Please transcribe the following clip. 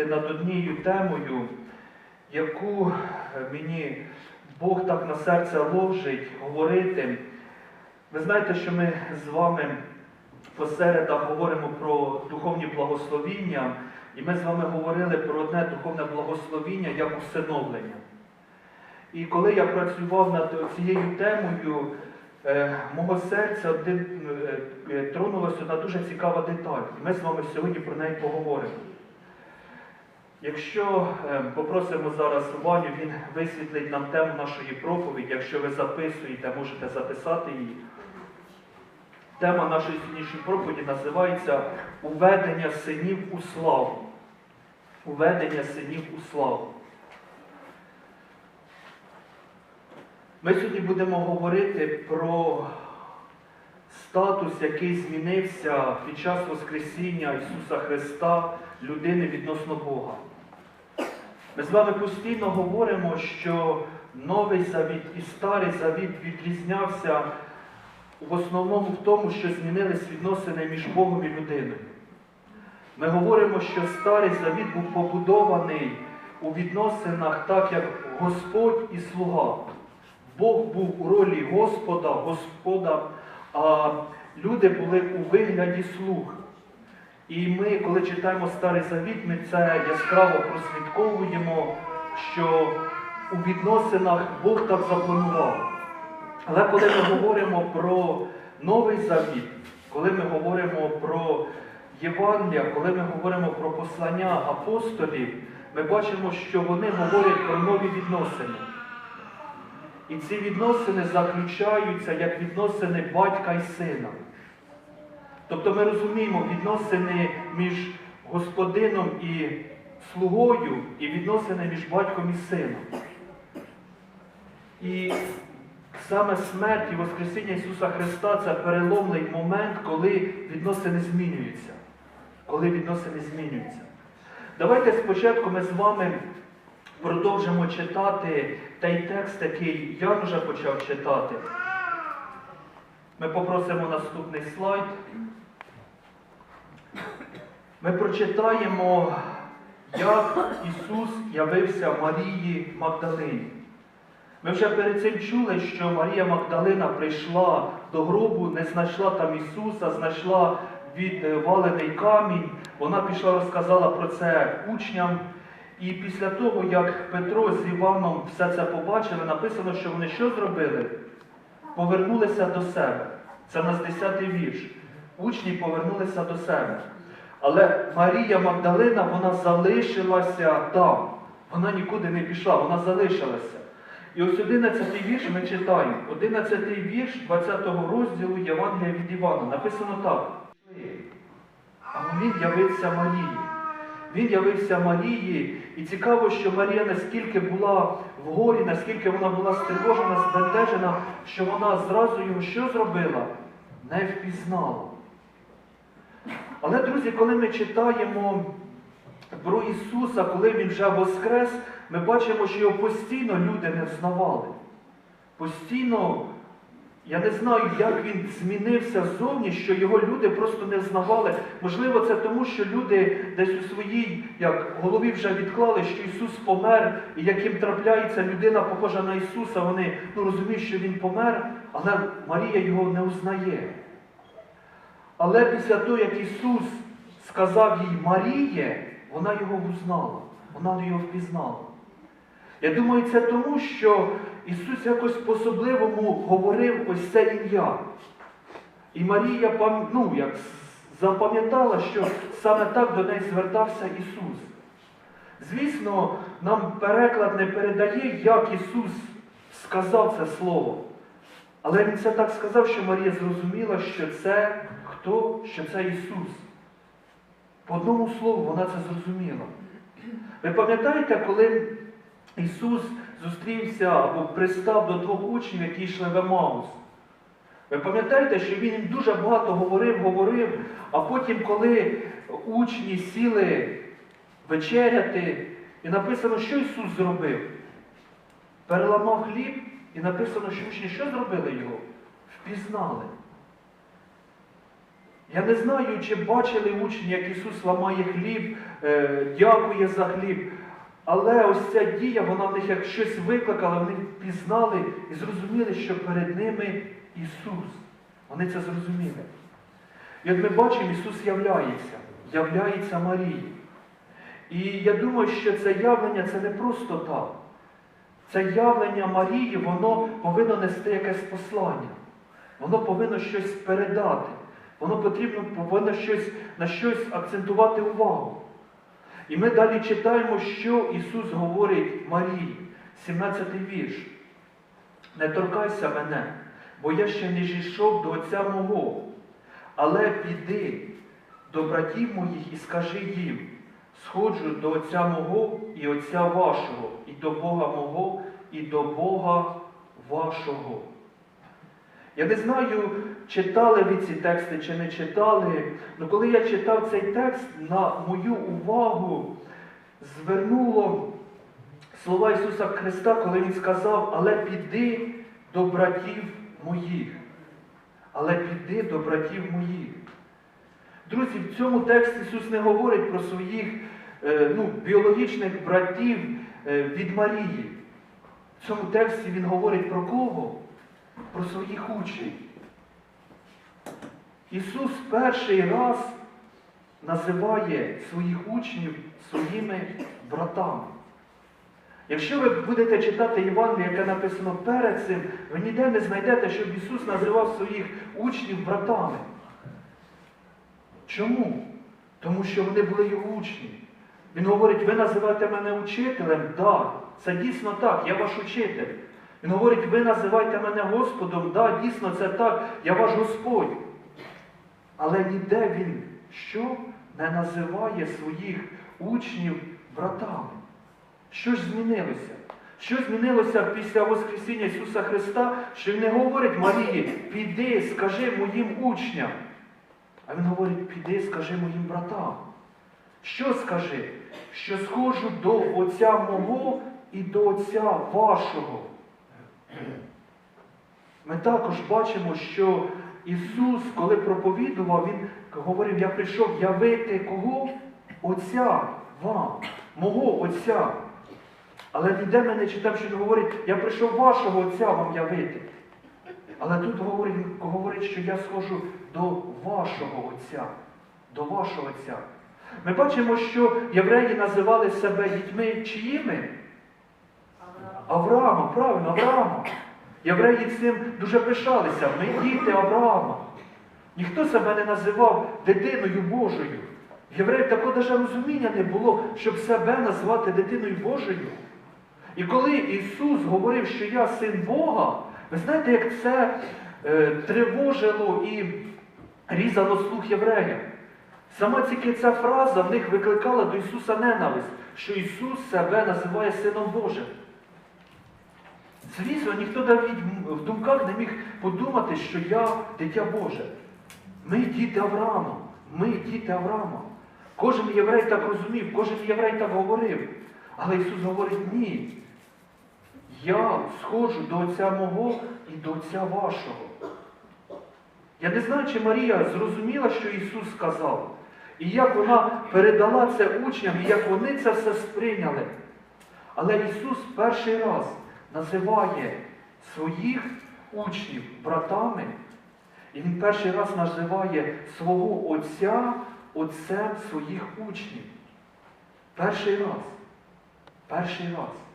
роздуми над однією темою, яку мені Бог так на серце ложить говорити. Ви знаєте, що ми з вами по середах говоримо про духовні благословіння, і ми з вами говорили про одне духовне благословіння як усиновлення. І коли я працював над цією темою, е, мого серця е, е, тронулася одна дуже цікава деталь. І ми з вами сьогодні про неї поговоримо. Якщо е, попросимо зараз Ваню, він висвітлить нам тему нашої проповіді. Якщо ви записуєте, можете записати її. Тема нашої сьогоднішньої проповіді називається Уведення синів у славу. Уведення синів у славу. Ми сьогодні будемо говорити про статус, який змінився під час Воскресіння Ісуса Христа, людини відносно Бога. Ми з вами постійно говоримо, що Новий Завіт і Старий Завіт відрізнявся в основному в тому, що змінились відносини між Богом і людиною. Ми говоримо, що Старий Завіт був побудований у відносинах так, як Господь і слуга. Бог був у ролі Господа, Господа, а люди були у вигляді слуг. І ми, коли читаємо Старий Завіт, ми це яскраво прослідковуємо, що у відносинах Бог так запланував. Але коли ми говоримо про Новий Завіт, коли ми говоримо про Євангелія, коли ми говоримо про послання апостолів, ми бачимо, що вони говорять про нові відносини. І ці відносини заключаються як відносини батька і сина. Тобто ми розуміємо відносини між господином і слугою і відносини між батьком і сином. І саме смерть і Воскресіння Ісуса Христа це переломний момент, коли відносини змінюються. Коли відносини змінюються. Давайте спочатку ми з вами продовжимо читати той текст, який я вже почав читати. Ми попросимо наступний слайд. Ми прочитаємо, як Ісус явився Марії Магдалині. Ми вже перед цим чули, що Марія Магдалина прийшла до гробу, не знайшла там Ісуса, знайшла відвалений камінь. Вона пішла, розказала про це учням. І після того, як Петро з Іваном все це побачили, написано, що вони що зробили? Повернулися до себе. Це нас 10-й вірш. Учні повернулися до себе. Але Марія Магдалина, вона залишилася там. Вона нікуди не пішла, вона залишилася. І ось 11 вірш ми читаємо. 11 вірш 20 розділу Євангелія від Івана. Написано так. А він явився Марії. Він явився Марії, і цікаво, що Марія наскільки була в горі, наскільки вона була стривожена, збентежена, що вона зразу його що зробила? Не впізнала. Але, друзі, коли ми читаємо про Ісуса, коли Він вже воскрес, ми бачимо, що його постійно люди не взнавали. Постійно, я не знаю, як він змінився ззовні, що його люди просто не взнавали. Можливо, це тому, що люди десь у своїй як, голові вже відклали, що Ісус помер, і як їм трапляється людина, похожа на Ісуса, вони ну, розуміють, що Він помер, але Марія його не узнає. Але після того, як Ісус сказав їй Маріє, вона його взнала, вона його впізнала. Я думаю, це тому, що Ісус якось по-особливому говорив ось це ім'я. І Марія ну, як запам'ятала, що саме так до неї звертався Ісус. Звісно, нам переклад не передає, як Ісус сказав це слово. Але Він це так сказав, що Марія зрозуміла, що це хто? Що це Ісус. По одному слову вона це зрозуміла. Ви пам'ятаєте, коли Ісус зустрівся або пристав до двох учнів, які йшли в Емаус? Ви пам'ятаєте, що він їм дуже багато говорив, говорив, а потім, коли учні сіли вечеряти, і написано, що Ісус зробив? Переламав хліб, і написано, що учні що зробили його? Впізнали. Я не знаю, чи бачили учні, як Ісус ламає хліб, е, дякує за хліб. Але ось ця дія, вона в них як щось викликала, вони пізнали і зрозуміли, що перед ними Ісус. Вони це зрозуміли. І от ми бачимо, Ісус являється, являється Марії. І я думаю, що це явлення це не просто так. Це явлення Марії, воно повинно нести якесь послання. Воно повинно щось передати. Воно потрібно, повинно щось, на щось акцентувати увагу. І ми далі читаємо, що Ісус говорить Марії, 17-й вірш. Не торкайся мене, бо я ще не зійшов до Отця мого. Але піди до братів моїх і скажи їм, сходжу до Отця мого і Отця вашого, і до Бога мого, і до Бога вашого. Я не знаю, читали ви ці тексти чи не читали, але коли я читав цей текст, на мою увагу звернуло слова Ісуса Христа, коли Він сказав, але піди до братів моїх. Але піди до братів моїх. Друзі, в цьому тексті Ісус не говорить про своїх е, ну, біологічних братів е, від Марії. В цьому тексті Він говорить про кого? Про своїх учнів. Ісус перший раз називає своїх учнів своїми братами. Якщо ви будете читати Євангеліє, яке написано перед цим, ви ніде не знайдете, щоб Ісус називав своїх учнів братами. Чому? Тому що вони були його учні. Він говорить, ви називаєте мене учителем? Так, да, це дійсно так, я ваш учитель. Він говорить, ви називаєте мене Господом, да, дійсно це так, я ваш Господь. Але ніде він що не називає своїх учнів братами. Що ж змінилося? Що змінилося після Воскресіння Ісуса Христа, що Він не говорить Марії, піди, скажи моїм учням. А Він говорить, піди, скажи моїм братам. Що скажи? Що схожу до Отця мого і до Отця вашого. Ми також бачимо, що Ісус, коли проповідував, Він говорив, я прийшов явити кого? Отця вам, мого Отця. Але ніде ми не читав, що він говорить, я прийшов вашого Отця вам явити. Але тут говорить, він говорить, що я схожу до вашого Отця, до вашого Отця. Ми бачимо, що євреї називали себе дітьми чиїми? Авраама, правильно, Авраама. Євреї цим дуже пишалися. Ми діти Авраама. Ніхто себе не називав дитиною Божою. Євреїв такого навіть розуміння не було, щоб себе назвати дитиною Божою. І коли Ісус говорив, що я син Бога, ви знаєте, як це е, тривожило і різало слух євреїв. Сама тільки ця фраза в них викликала до Ісуса ненависть, що Ісус себе називає Сином Божим. Звісно, ніхто навіть в думках не міг подумати, що я дитя Боже. Ми діти Авраама. Ми діти Авраама. Кожен єврей так розумів, кожен єврей так говорив. Але Ісус говорить, ні. Я сходжу до Отця мого і до Отця вашого. Я не знаю, чи Марія зрозуміла, що Ісус сказав, і як вона передала це учням, і як вони це все сприйняли. Але Ісус перший раз називає своїх учнів братами, і Він перший раз називає свого Отця Отцем своїх учнів. Перший раз. Перший раз.